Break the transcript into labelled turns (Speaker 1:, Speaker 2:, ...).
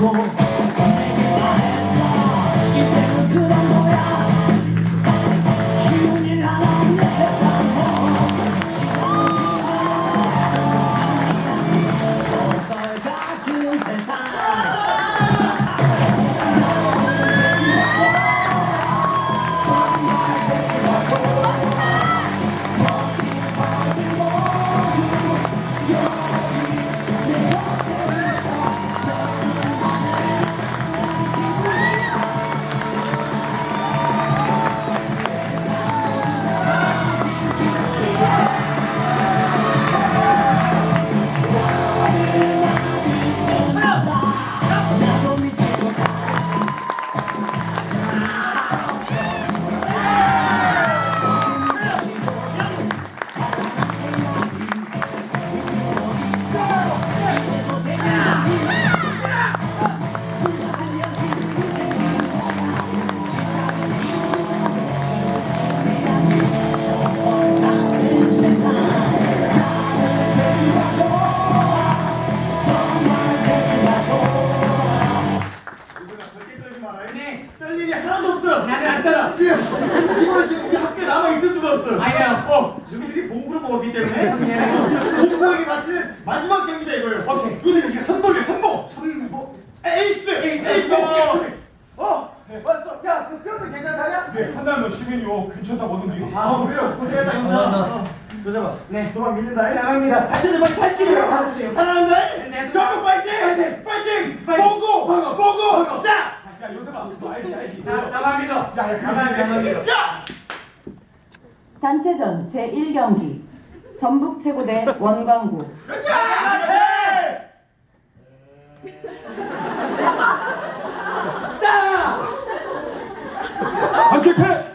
Speaker 1: Lord.
Speaker 2: 네.
Speaker 1: 떨 일이 하나도 없어.
Speaker 2: 나는 안 떨어.
Speaker 1: 지금 이번에 지금 우리 학교에 남아 있을 수가 없어.
Speaker 2: 아니요.
Speaker 1: 어, 너희들이 봉구를 먹었기 때문에 봉구에게 바치는 마지막 경기다 이거예요.
Speaker 2: 오케이.
Speaker 1: 요새 이게 선복이야, 선복.
Speaker 2: 선보.
Speaker 1: 에이스,
Speaker 2: 에이스.
Speaker 1: 에이스. 어, 왔어. 야, 그 표현 괜찮다냐?
Speaker 3: 네, 한달만 쉬면요 괜찮다고 하던데
Speaker 1: 아, 어, 그래요. 고생했다, 영차. 여자봐.
Speaker 2: 네.
Speaker 1: 너만 믿는다.
Speaker 2: 나갑니다.
Speaker 1: 막 살길이요.
Speaker 2: 알았어요.
Speaker 1: 사랑한다.
Speaker 2: 네.
Speaker 1: 전국 파이팅!
Speaker 2: 파이팅!
Speaker 1: 봉구!
Speaker 2: 봉구!
Speaker 1: 자!
Speaker 3: 야
Speaker 2: 나만 믿어.
Speaker 3: 야, 야,
Speaker 2: 나만 나만 믿어.
Speaker 1: 자!
Speaker 4: 단체전 제1경기 전북 최고 대 원광구
Speaker 2: 자.
Speaker 3: 반칙패